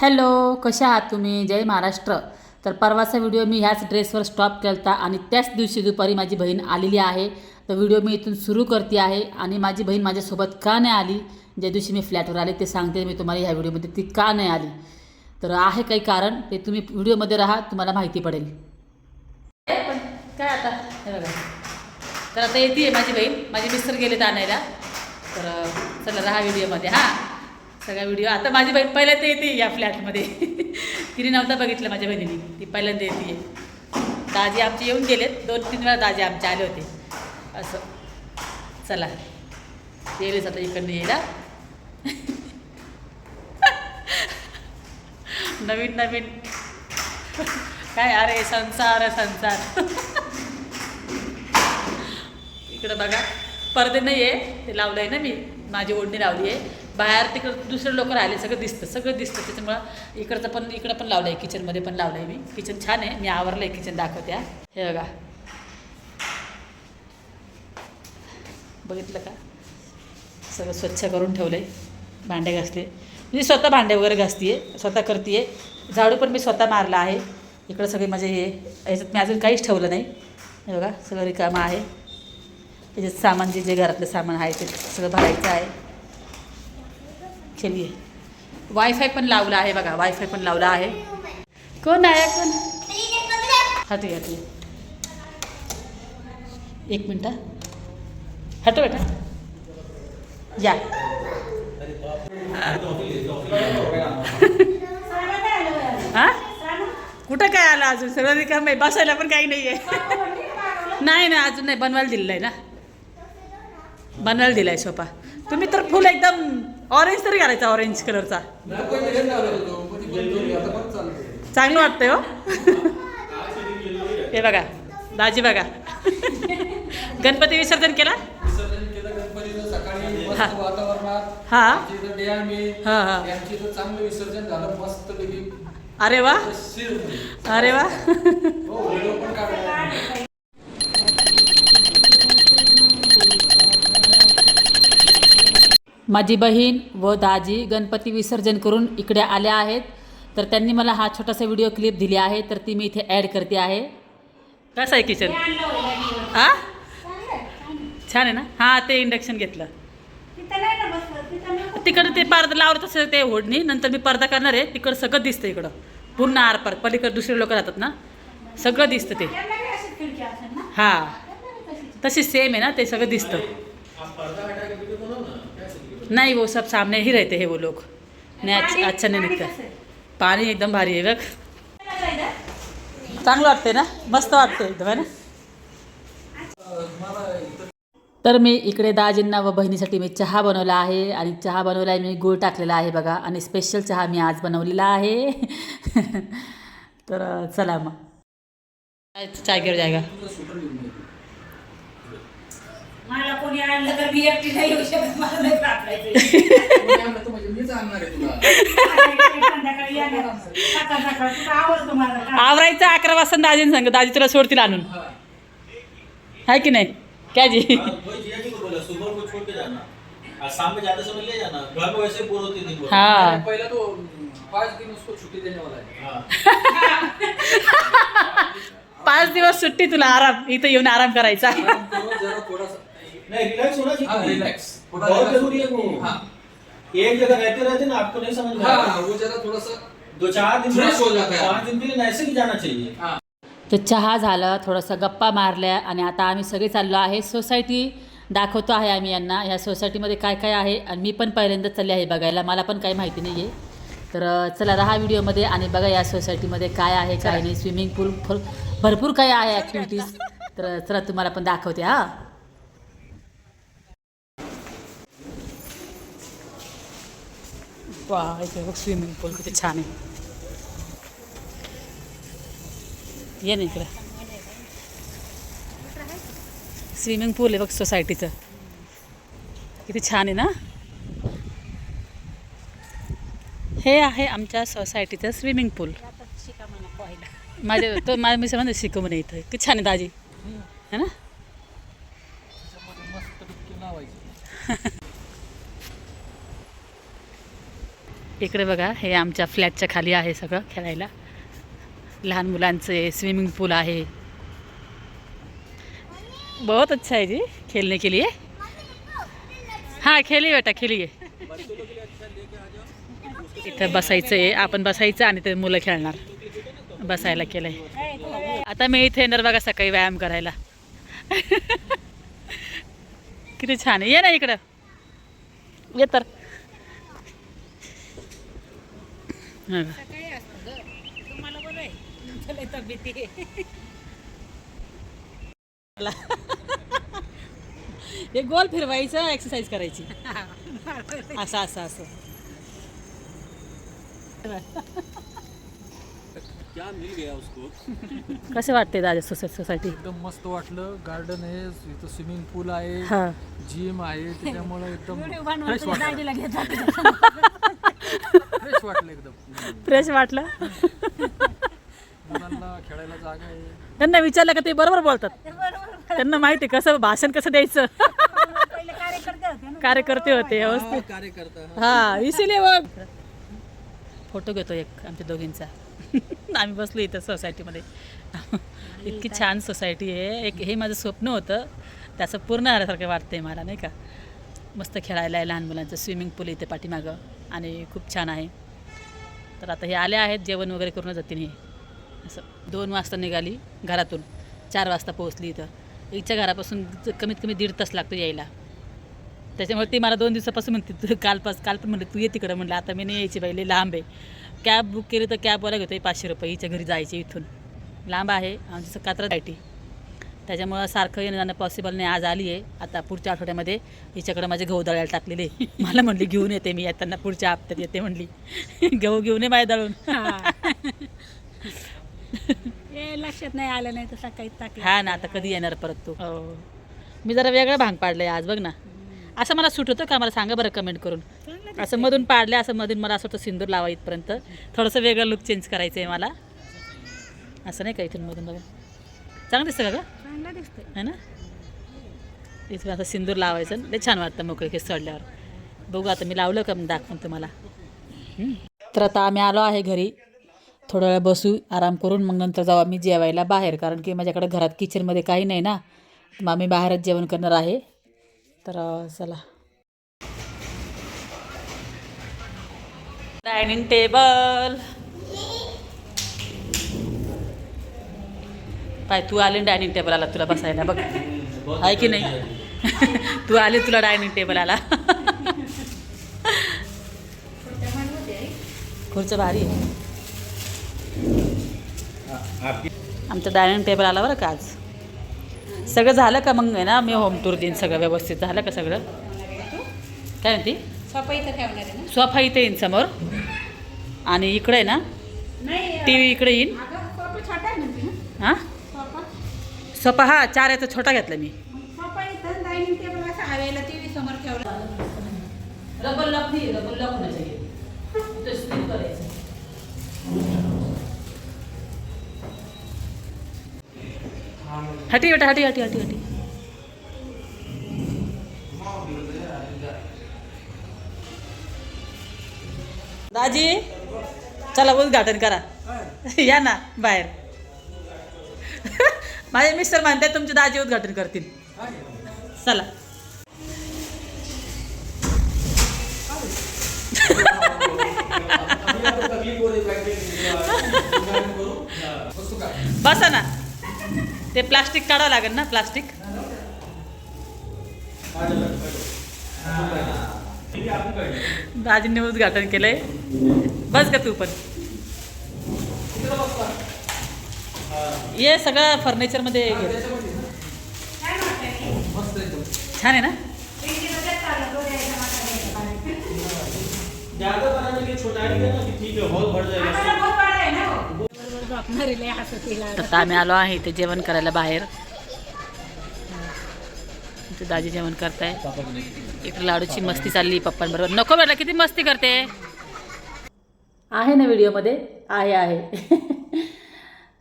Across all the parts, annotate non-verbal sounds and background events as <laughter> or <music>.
Hello कशा आहात तुम्ही? जय महाराष्ट्र. तर परवाचा व्हिडिओ मी ह्याच ड्रेसवर स्टॉप केला होता आणि त्याच दिवशी दुपारी माझी बहीण आलेली आहे. तर व्हिडिओ मी इथून सुरू करते आहे आणि माझी बहीण माझ्यासोबत का नाही आली? ज्या दिवशी मी फ्लॅटवर आले ते सांगते मी तुम्हाला ह्या व्हिडिओमध्ये ती का नाही आली? तर आहे काही कारण ते तुम्ही व्हिडिओमध्ये राहा तुम्हाला माहिती पडेल. पण काय आता? तर आता येते माझी बहीण माझे मिस्टर गेले आणायला. तर चला राहा व्हिडिओमध्ये हां. सगळा व्हिडिओ आता माझी बहीण पहिल्यांदा येते या फ्लॅटमध्ये <laughs> तिने नव्हता बघितलं माझ्या बहिणीने. ती पहिल्यांदा येते. दाजी आमचे येऊन गेलेत. दोन तीन वेळा दाजी आमचे आले होते. असं. चला. येईलच आता इकडनं यायला. <laughs> नवीन नवीन. काय? अरे संसार संसार. <laughs> इकडं बघा. पडदे नाही आहे ते लावलं आहे ना मी. माझी ओढणी लावली आहे बाहेर तिकडं दुसरे लोक राहिले सगळं दिसतं सगळं दिसतं. त्याच्यामुळं इकडचं पण इकडं पण लावलं आहे किचनमध्ये पण लावलं आहे मी. किचन छान आहे मी आवरलं आहे किचन दाखवते हे बघा. बघितलं का? सगळं स्वच्छ करून ठेवलं आहे भांडे घासले. मी स्वतः भांडे वगैरे घासते आहे स्वतः करते आहे झाडू पण मी स्वतः मारला आहे. इकडं सगळे माझे हे याच्यात मी अजून काहीच ठेवलं नाही. हे बघा सगळं रिकामं आहे. त्याच्यात सामान जे जे घरातलं सामान आहे ते सगळं भरायचं आहे. चलिए। वायफाय पण लावला आहे बघा वायफाय पण लावला आहे. कोण आहे कोण? हाती हाती एक मिनटं हटो बेटा. या. हा? कुठं काय आलं अजून? सगळं रिकाम आहे. बसायला पण काही नाही आहे नाही ना अजून नाही. बनवायला दिलेलं आहे ना. बनवायला दिला आहे सोपा तुम्ही तर फुल एकदम ऑरेंज तरी घालायचा ऑरेंज कलरचा चांगलं वाटतंय हो. हे बघा दाजी बघा. गणपती विसर्जन केला? हा. हा. हा अरे वा. अरे वा हो व्हिडिओ पण काढला माझी बहीण व दाजी गणपती विसर्जन करून इकडे आल्या आहेत. तर त्यांनी मला हा छोटासा व्हिडिओ क्लिप दिली आहे. तर ती मी इथे ॲड करते आहे. कसं आहे किचन? हा छान आहे ना? हां ते इंडक्शन घेतलं. तिकडं ते पडदा लावत असेल ते ओढणी नंतर मी पडदा करणार आहे. तिकडं सगळं दिसतं इकडं. पूर्ण आरपार पलीकडे दुसरे लोक राहतात ना? सगळं दिसतं ते. हां. तशी सेम आहे ना? ते सगळं दिसतं. नहीं वो सब सामने ही रहते हैं वो लोग। नहीं अच्छा अच्छा नहीं दिखता पाणी एकदम भारी आहे बघ चांगलं वाटते ना? मस्त वाटते एकदम है ना? तर मी इकडे दाजींना व बहिणीसाठी मी चहा बनवला आहे आणि चहा बनवला आहे मी गूळ टाकलेला आहे बघा आणि स्पेशल चहा मी आज बनवलेला आहे. <laughs> तर चला मग. चाय चाय घेऊन जायगा. मला कोणी आणलं तर मी एकटी नाही येऊ शकत मला नाही <laughs> म्हणजे मीच आणणार आहे तुला. संध्याकाळी येणार सकाळ सकाळ तुला आवडतो मला का? आवरायचं अकरा वाजता दाजीने सांग दाजी तुला सोडतील आणून. हा. है की नहीं? क्या जी हाँ, वही जिया जी को बोला सुबह को छोड़ के जाना और शाम में जाते समय ले जाना घर में वैसे बोर होती दिन भर हाँ मैंने पहले तो पाँच दिन उसको छुट्टी देने वाला है. हाँ। पाच दिवस सुट्टी तुला आराम. इथं येऊन आराम करायचा. जरा थोड़ा सा नहीं रिलैक्स होना हाँ चाहिए रिलैक्स थोड़ा बहुत relax. जरूरी है वो हाँ. एक जगह रहते रहते ना आपको नहीं समझ में हाँ आता। वो जरा थोड़ा सा दो चार दिन Fresh हो जाता है। पाँच दिन के लिए ऐसे भी जाना चाहिए। हाँ. तर चहा झालं थोडंसं गप्पा मारल्या आणि आता आम्ही सगळे चाललो आहे. सोसायटी दाखवतो आहे आम्ही यांना. ह्या सोसायटीमध्ये काय काय आहे आणि मी पण पहिल्यांदाच चालले आहे बघायला. मला पण काही माहिती नाही आहे तर अं, चला राहा व्हिडिओमध्ये आणि बघा या सोसायटीमध्ये काय आहे काय नाही. स्विमिंग पूल फुल भरपूर काही आहे ॲक्टिव्हिटीज तर चला तुम्हाला पण दाखवते हां. वा इथे बघ स्विमिंग पूल किती छान आहे ये ना इकडं स्विमिंग पूल आहे बघ सोसायटीचं किती छान आहे ना? हे आहे आमच्या सोसायटीचं स्विमिंग पूल माझे तो माझ्या मी समजा शिकव म्हणे इथं. किती छान आहे दाजी. है ना त्याच्यामध्ये मस्त डुबकी लावायची इकडे बघा हे आमच्या फ्लॅटच्या खाली आहे सगळं खेळायला. लहान मुलांचे स्विमिंग पूल आहे. बहुत अच्छा है जी खेलने के लिए. हां खेलिए बेटा खेलिए इथं बसायचं आहे आपण बसायचं आणि ते मुलं खेळणार. बसायला केलंय. आता मी इथे येणार बघा सकाळी व्यायाम करायला. <laughs> किती छान आहे. ये ना इकडं. ये तर. हा. का. तुम्हाला बरं आहे. तुमचं लय तब्येती आहे. हे गोल फिरवायचं एक्सरसाइज करायची. असं असं असं. क्या मिल गया उसको? कसे वाटते दादा सोसा सोसायटी एकदम मस्त वाटलं. गार्डन आहे इथं स्विमिंग पूल आहे हा. जिम आहे त्याच्यामुळे एकदम फ्रेश वाटलं. फ्रेश वाटलं एकदम. फ्रेश वाटलं? मुलांना खेळायला जागा आहे. त्यांना विचारलं का ते बरोबर बोलतात? ते बरोबर त्यांना माहिती आहे कसं भाषण कसं द्यायचं? पहिले कार्यकर्ते होते ना. कार्यकर्ते होते व्यवस्थित. कार्यकर्ता. हा इसिले बघ फोटो घेतो एक आमच्या दोघींचा. आम्ही बसलो इथं सोसायटीमध्ये इतकी छान सोसायटी आहे. एक हे माझं स्वप्न होतं. त्याचं पूर्ण झाल्यासारखं वाटतंय मला नाही का? मस्त खेळायला आहे लहान मुलांचं. स्विमिंग पूल इथे पाठीमागं. आणि खूप छान आहे. तर आता हे आले आहेत जेवण वगैरे करूनच जातील हे. असं दोन वाजता निघाली घरातून. चार वाजता पोहोचली इथं. इच्छा घरापासून कमीत कमी दीड तास लागतो यायला. त्याच्यामुळे ती मला दोन दिवसापासून म्हणते तू कालपास काल पण म्हणलं तू ये तिकडं म्हणलं आता मी नाही यायची बाई लई लांब आहे. कॅब बुक केली तर कॅबवाला घेतो पाचशे रुपये हिच्या घरी जायचे इथून. लांब आहे आमचं कात्रा आयटी त्याच्यामुळं सारखं येणं जाणं पॉसिबल नाही. आज आली आहे आता पुढच्या आठवड्यामध्ये हिच्याकडं माझे गहू दळायला टाकलेले. <laughs> मला म्हणली घेऊन येते मी. येताना पुढच्या हप्त्यात येते म्हणली. <laughs> गहू घेऊन ये माझ्या दळून. हे. <laughs> लक्षात नाही आलं नाही तर सकाळी टाकलं. हा ना आता कधी येणार परत तू? हो. मी जरा वेगळं भांग पाडलंय आज बघ ना. असं मला सूट होतं का? मला सांगा बरं कमेंट करून. असं मधून पाडलं असं मधून मला असं होतं सिंदूर लावा इथपर्यंत. थोडंसं वेगळं लुक चेंज करायचं आहे मला. असं नाही का इथून मधून बघा? चांगलं दिसतं का गं चांगलं ना? इथून असं सिंदूर लावायचं ते छान वाटतं मोकळे केस चढल्यावर बघू आता मी लावलं का मग दाखवून तुम्हाला. तर आता आम्ही आलो आहे घरी. थोडा वेळ बसू आराम करून मग नंतर जाऊ आम्ही जेवायला बाहेर. कारण की माझ्याकडे घरात किचनमध्ये काही नाही ना. मग आम्ही बाहेरच जेवण करणार आहे. तर चला. डायनिंग टेबल पाय तू आली डायनिंग टेबल आला तुला बसायला. बघ. आहे की नाही? <laughs> तू आली तुला डायनिंग टेबल आला खुर्चं भारी आहे. आमचं डायनिंग टेबल आला बरं का आज. सगळं झालं का मग आहे ना? मी होम टूर देईन सगळं व्यवस्थित. झालं का सगळं? काय म्हणती? सोफा इथे येईन समोर. आणि इकडे आहे ना? टी व्ही इकडे येईन. हां? सोफा हा चार याचा छोटा घेतला मी. सोपा हटी बेटा हटी हटी हटी हटी. दाजी चला उद्घाटन करा. <laughs> या ना बाहेर. माझे मिस्टर म्हणतात तुमचे दाजी उद्घाटन करतील. चला. बसा ना. ते प्लास्टिक काढावं लागेल ना प्लास्टिक? दाजींनी उद्घाटन केलंय. बस का तू पण. ये सगळं फर्निचरमध्ये छान आहे ना? आता आम्ही आलो आहे इथे जेवण करायला बाहेर. इथे दाजी जेवण करताय. इकडे लाडूची मस्ती चालली पप्पांबरोबर. नको बरं किती मस्ती करते. आहे ना व्हिडिओमध्ये आहे आहे.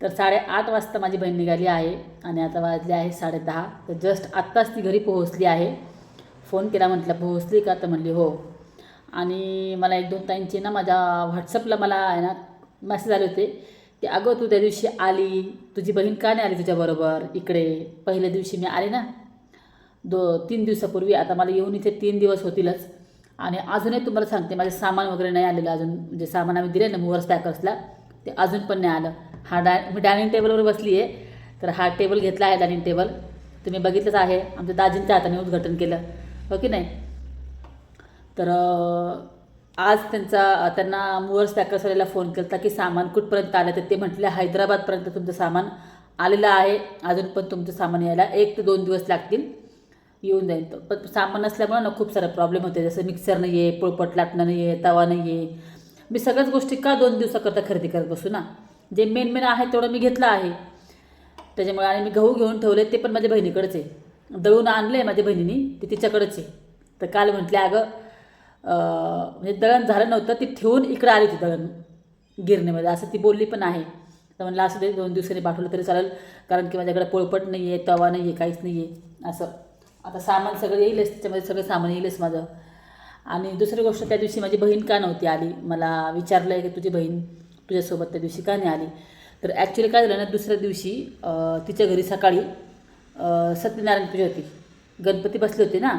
तर साडेआठ वाजता माझी बहीण निघाली आहे आणि आता वाजले आहे साडेदहा. तर जस्ट आत्ताच ती घरी पोहोचली आहे. फोन केला म्हटलं पोहोचली का? तर म्हणली हो. आणि मला एक दोन ताईंची ना माझ्या व्हॉट्सअपला मला आहे ना मेसेज आले होते की अगं तू त्या दिवशी आली. तुझी बहीण का नाही आली तुझ्याबरोबर इकडे. पहिल्या दिवशी मी आले ना. दो तीन दिवसापूर्वी. आता मला येऊन इथे तीन दिवस होतीलच. आणि अजूनही तुम्हाला सांगते माझं सामान वगैरे नाही आलेलं अजून. जे सामान आम्ही दिले ना मुवर्स पॅकर्सला ते अजून पण नाही आलं. हा डा मी डायनिंग टेबलवर बसली आहे तर हा टेबल घेतला आहे डायनिंग टेबल. तुम्ही बघितलंच आहे. आमच्या दाजींच्या हाताने उद्घाटन केलं. हो की नाही? तर आज त्यांचा त्यांना मुवर्स पॅकर्सवाल्याला फोन केला की सामान कुठपर्यंत आलं तर ते म्हटले हैदराबादपर्यंत तुमचं सामान आलेलं आहे. अजून पण तुमचं सामान यायला एक ते दोन दिवस लागतील. येऊन जाईल तर पण सामान नसल्यामुळं ना खूप सारे प्रॉब्लेम होते. जसं मिक्सर नाही आहे पोळपट लाटणं नाही आहे तवा नाही आहे मी सगळ्याच गोष्टी का दोन दिवसाकरता खरेदी करत बसू ना? जे मेन मेन आहे तेवढं मी घेतलं आहे. त्याच्यामुळे आणि मी गहू घेऊन ठेवले ते पण माझ्या बहिणीकडंच आहे. दळून आणलं आहे माझ्या बहिणीने ते तिच्याकडंच आहे. तर काल म्हटले अगं म्हणजे दळण झालं नव्हतं ती ठेवून इकडं आली ती दळण गिरणीमध्ये. असं ती बोलली पण आहे. तर म्हणलं असं ते दोन दिवसांनी पाठवलं तरी चालेल कारण की माझ्याकडे पोळपट नाही आहे तवा नाही आहे काहीच नाही आहे असं. आता सामान सगळं येईलच त्याच्यामध्ये सगळं सामान येईलच माझं. आणि दुसरी गोष्ट त्या दिवशी माझी बहीण का नव्हती आली? मला विचारलं आहे की तुझी बहीण तुझ्यासोबत त्या दिवशी का नाही आली. तर ॲक्च्युली काय झालं ना दुसऱ्या दिवशी तिच्या घरी सकाळी सत्यनारायण पूजा होती. गणपती बसले होते ना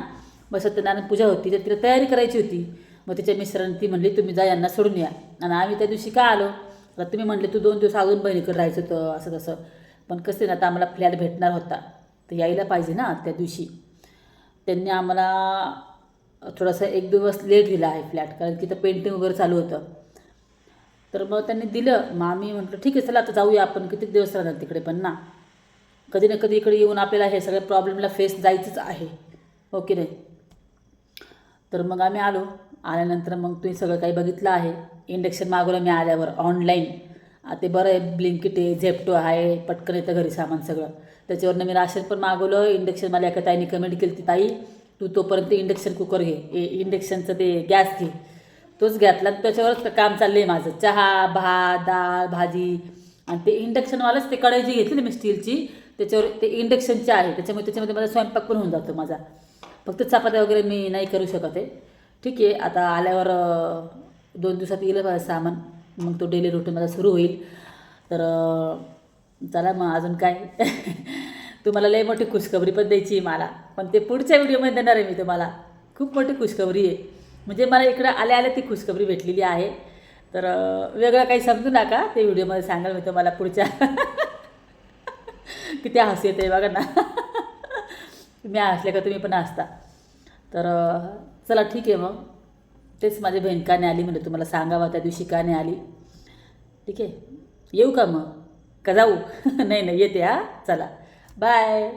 मग सत्यनारायण पूजा होती तर तिला तयारी करायची होती. मग तिच्या मिस्टरांनी ती म्हणली तुम्ही जा यांना सोडून या. आणि आम्ही त्या दिवशी का आलो? तर तुम्ही म्हटले तू दोन दिवस अजून बहिणीकडे राहायचं होतं असं तसं. पण कसं ना आता आम्हाला फ्लॅट भेटणार होता. तर यायला पाहिजे ना त्या दिवशी. त्यांनी आम्हाला थोडासा एक दिवस लेट दिला आहे फ्लॅट कारण की तर पेंटिंग वगैरे चालू होतं. तर मग त्यांनी दिलं. मग आम्ही म्हटलं ठीक आहे चला आता जाऊया आपण. किती दिवस राहणार तिकडे पण ना? कधी ना कधी इकडे येऊन आपल्याला हे सगळ्या प्रॉब्लेमला फेस जायचंच आहे. हो ओके नाही? तर मग आम्ही आलो. आल्यानंतर मग तुम्ही सगळं काही बघितलं आहे. इंडक्शन मागवलं मी आल्यावर ऑनलाईन ते बरं आहे ब्लिंकिट आहे झेप्टो आहे पटकन येतं घरी सामान सगळं. त्याच्यावरनं मी राशन पण मागवलं. इंडक्शन मला एका ताईने कमेंट केली ती ताई तू तोपर्यंत इंडक्शन कुकर घे. ए इंडक्शनचं ते गॅस घे. तोच घेतला आणि त्याच्यावरच काम चाललं आहे माझं. चहा भात डाळ भाजी आणि ते इंडक्शनवालंच ते कढई जी घेतली ना मी स्टीलची त्याच्यावर ते इंडक्शनची आहे. त्याच्यामुळे त्याच्यामध्ये माझा स्वयंपाक पण होऊन जातो माझा. फक्त चपात्या वगैरे मी नाही करू शकत आहे. ठीक आहे आता आल्यावर दोन दिवसात येईल माझं सामान. मग तो डेली रुटीन माझा सुरू होईल. तर चला मग अजून काय? <laughs> तुम्हाला लई मोठी खुशखबरी पण द्यायची आहे मला. पण ते पुढच्या व्हिडिओमध्ये देणार आहे मी तुम्हाला. खूप मोठी खुशखबरी आहे. म्हणजे मला इकडं आल्या आल्या ती खुशखबरी भेटलेली आहे. तर वेगळं काही समजू नका ते व्हिडिओमध्ये सांगाल मी तुम्हाला पुढच्या. <laughs> किती हसू येते बघा ना. <laughs> मी हसले का तुम्ही पण हसता. तर चला ठीक आहे मग. तेच माझी बहीण का नाही आली म्हणजे तुम्हाला सांगावं त्या दिवशी का नाही आली. ठीक आहे. येऊ का मग? का जाऊ? <laughs> नाही नाही येते हा. चला. बाय.